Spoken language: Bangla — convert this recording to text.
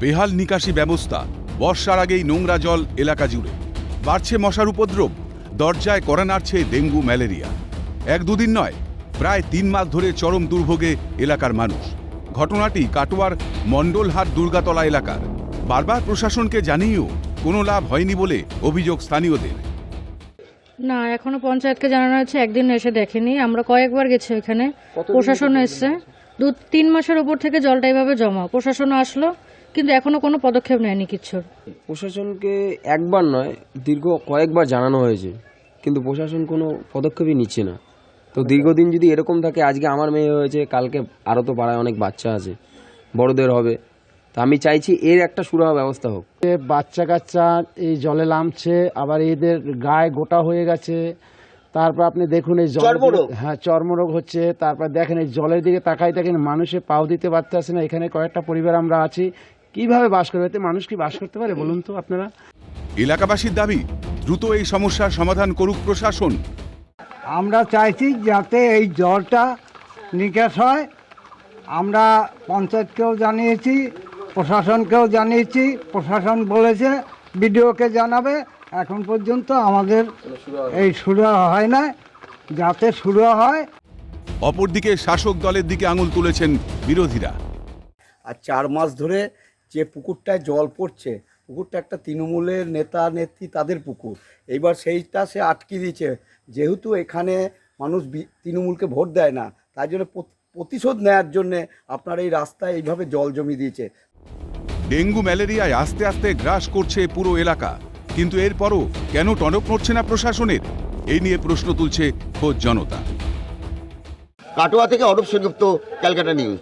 বেহাল নিকাশি ব্যবস্থা বর্ষার আগেই নোংরা জল এলাকা জুড়ে। বাড়ছে মশার উপদ্রব দরজায় করা নাড়ছে ডেঙ্গু ম্যালেরিয়া। এক দুদিন নয় প্রায় তিন মাস ধরে চরম দুর্ভোগে এলাকার মানুষ। ঘটনাটি কাটোয়ার মণ্ডলহাট দুর্গাতলা এলাকার। বারবার প্রশাসনকে জানিয়েও কোনো লাভ হয়নি বলে অভিযোগ স্থানীয়দের। না এখনও পঞ্চায়েতকে জানানো হয়েছে একদিন এসে দেখেনি। আমরা কয়েকবার গেছি এখানে প্রশাসন এসছে। দু তিন মাসের উপর থেকে জলটা এইভাবে জমা। প্রশাসন আসলো কিন্তু এখনও কোনো পদক্ষেপ নেয়নি কিচ্ছুর। প্রশাসনকে একবার নয় দীর্ঘ কয়েকবার জানানো হয়েছে কিন্তু প্রশাসন কোনো পদক্ষেপই নিচ্ছে না। তো দীর্ঘদিন যদি এরকম থাকে আজকে আমার মেয়ে হয়েছে কালকে আরও তো পাড়ায় অনেক বাচ্চা আছে বড়দের হবে। তো আমি চাইছি এর একটা সুরাহা ব্যবস্থা হোক। বাচ্চা কাচ্চা এই জলে নামছে আবার এদের গায়ে গোটা হয়ে গেছে। তারপর আপনি দেখুন এই জল হ্যাঁ চর্মরোগ হচ্ছে। তারপর দেখেন এই জলের দিকে তাকাই দেখেন মানুষে পাও দিতে পারতেছে না। এখানে কয়েকটা পরিবার আমরা আছি। কীভাবে বাস করবে? এতে মানুষ কি বাস করতে পারে বলুন তো আপনারা? এলাকাবাসীর দাবি দ্রুত এই সমস্যার সমাধান করুক প্রশাসন। আমরা চাইছি যাতে এই জলটা নিকাশ হয়। আমরা পঞ্চায়েতকেও জানিয়েছি প্রশাসনকেও জানিয়েছি। প্রশাসন বলেছে বিডিওকে জানাবে। এখন পর্যন্ত আমাদের এই শুরু হয় না যাতে শুরু হয়। অপরদিকে শাসক দলের দিকে আঙুল তুলেছেন বিরোধীরা। আর চার মাস ধরে যে পুকুরটায় জল পড়ছে পুকুরটা একটা তৃণমূলের নেতা নেত্রী তাদের পুকুর। এইবার সেইটা সে আটকে দিয়েছে। যেহেতু এখানে মানুষ তৃণমূলকে ভোট দেয় না তাই জন্য প্রতিশোধ নেয়ার জন্যে আপনার এই রাস্তায় এইভাবে জল জমি দিয়েছে। ডেঙ্গু ম্যালেরিয়ায় আস্তে আস্তে গ্রাস করছে পুরো এলাকা। কিন্তু এরপরও কেন টনক নড়ছে না প্রশাসনের? এই নিয়ে প্রশ্ন তুলছে খোঁজ জনতা। কাটোয়া থেকে অরূপ সেনগুপ্ত ক্যালকাটা নিউজ।